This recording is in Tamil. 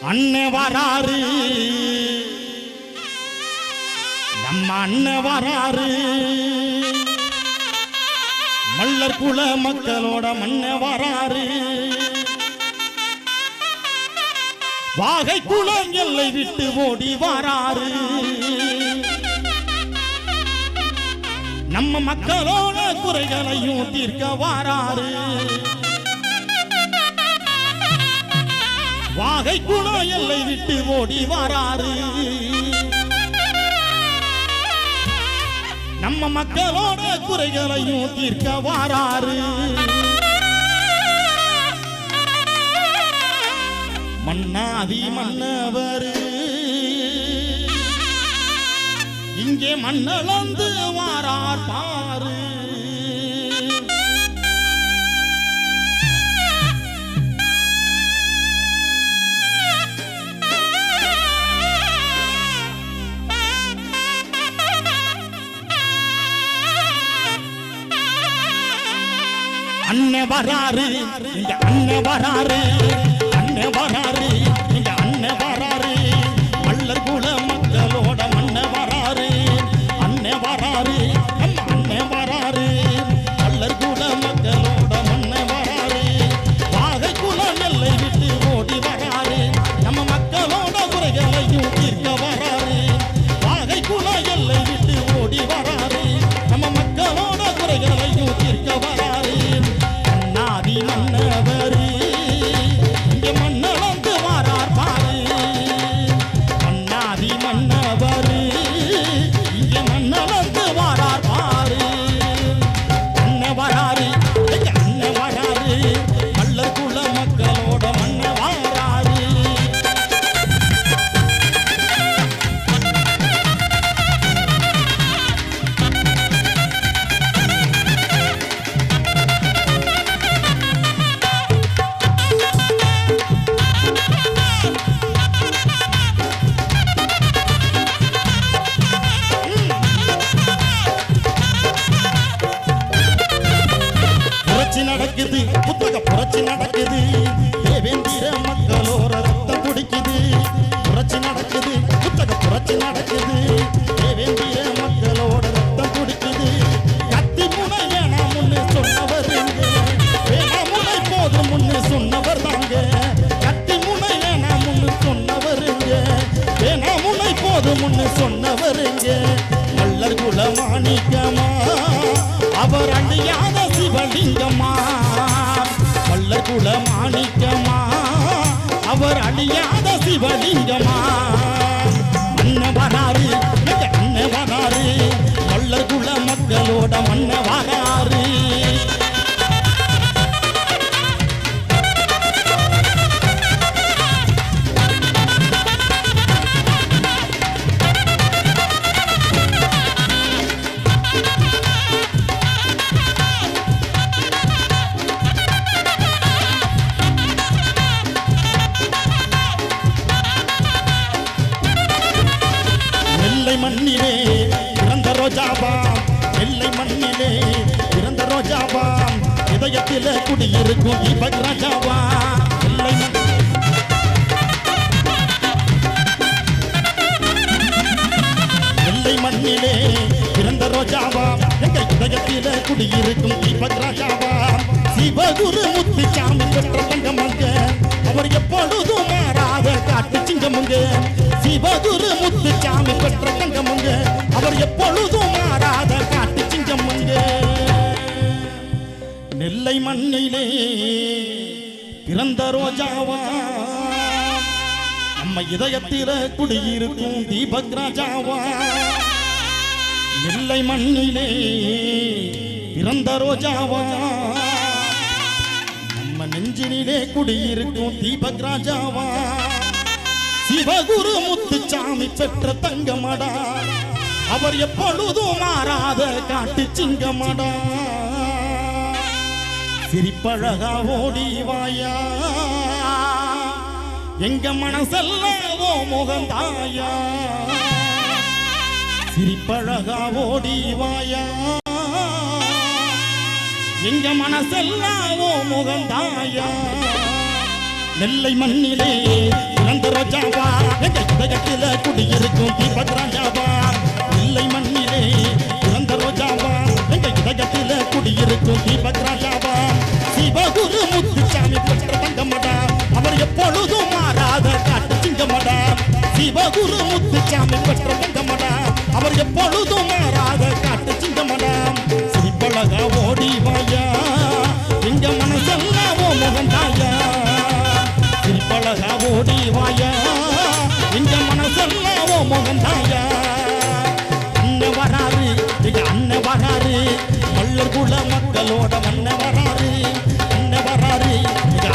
அண்ணன் வராரு நம்ம அண்ணன் வராரு மல்லர் குல மக்களோட மண்ண வராரு வாகை குளங்களை எல்லை விட்டு ஓடி வராரு நம்ம மக்களோட குறைகளையும் தீர்க்க வாராரு வாகை குலம் எல்லை விட்டு ஓடி வராரு நம்ம மக்களோட குறைகளையும் தீர்க்க வாராரு மன்னாதி மன்னவர். இங்கே மண்ணளந்து வாரார் பாரு. அண்ணன் வராரு இந்த அண்ணன் வராரு அண்ணன் வராரு இந்த அண்ணன் வராரு மல்லர் குல மக்களோட மண்ண வராரு அண்ணன் வராரு நம்ம அண்ணன் வராரு நடக்குது புரட்சி நடக்குது. தேவேந்திர மக்களோர ரத்தம் குடிக்குது. புரட்சி நடக்குது. புத்தக புரட்சி நடக்குது. தேவேந்திர மக்களோட ரத்தம் குடிக்குது. கத்தி முனை வேணா முன்னு சொன்னவர் வேணா முனை போதும் முன்னு சொன்னவர் தாங்க. கத்தி முனை வேணா முன்னு சொன்னவர் வேணா முனை போதும் முன்னு சொன்னவர் மல்லர் குல மாணிக்கமா அழியாத சிவலிங்கமா? அண்ணன் வராரு எங்க வராரு மல்லர் குல மக்களோட மண்ண வராரு மண்ணிலே பிறந்த ரோஜாவாம் நெல்லை மண்ணிலே பிறந்த ரோஜாவாம் இதயத்திலே குடியிருக்கும் தீபக் ராஜாவா நெல்லை மண் மண்ணிலே பிறந்த ரோஜாவாம் எங்க இதயத்திலே குடியிருக்கும் தீபக் ராஜாவாம் சிவகுரு முத்து சாமி பெற்ற தங்கமங்க. அவர் எப்பொழுதும் மாறாத காட்டு சிங்கமுங்க. சிவகுரு பிறந்த ரோஜாவா? நம்ம இதயத்தில குடியிருக்கும் தீபக் ராஜாவா? நெல்லை மண்ணிலே பிறந்த ரோஜாவா? நம்ம நெஞ்சினிலே குடியிருக்கும் தீபக் ராஜாவா? சிவகுரு முத்துச்சாமி பெற்ற தங்கமடா. அவர் எப்பொழுதும் மாறாத காட்டு சிங்கமடா. சிரிப்பழகா ஓடி வாயா எங்க மனசெல்லாவோ முகந்தாயா? சிரிப்பழகா ஓடி வாயா எங்க மனசெல்லாவோ முகந்தாயா? நெல்லை மண்ணிலே பிறந்த ரோஜாவா எங்க குடியிருக்கும் தீபக் ராஜாவா? எப்பொழுதும் மாறாத காட்டு சிங்கமடா சிவகுரு முத்துச்சாமி பெற்ற சிங்கமடா. அவர் எப்பொழுதும் மாறாத காட்டு சிங்கமடா. சிப்பழக ஓடி வாயா இங்க மனசெல்லாம் முகந்தாயா சிப்பழக ஓடி வாயா இங்க மனசெல்லாம் முகந்தாயா அண்ணன் வராரு இங்க அண்ணன் வராரு மல்லர் குல மக்களோட மன்ன வராரு. அண்ணன் வராரு இங்க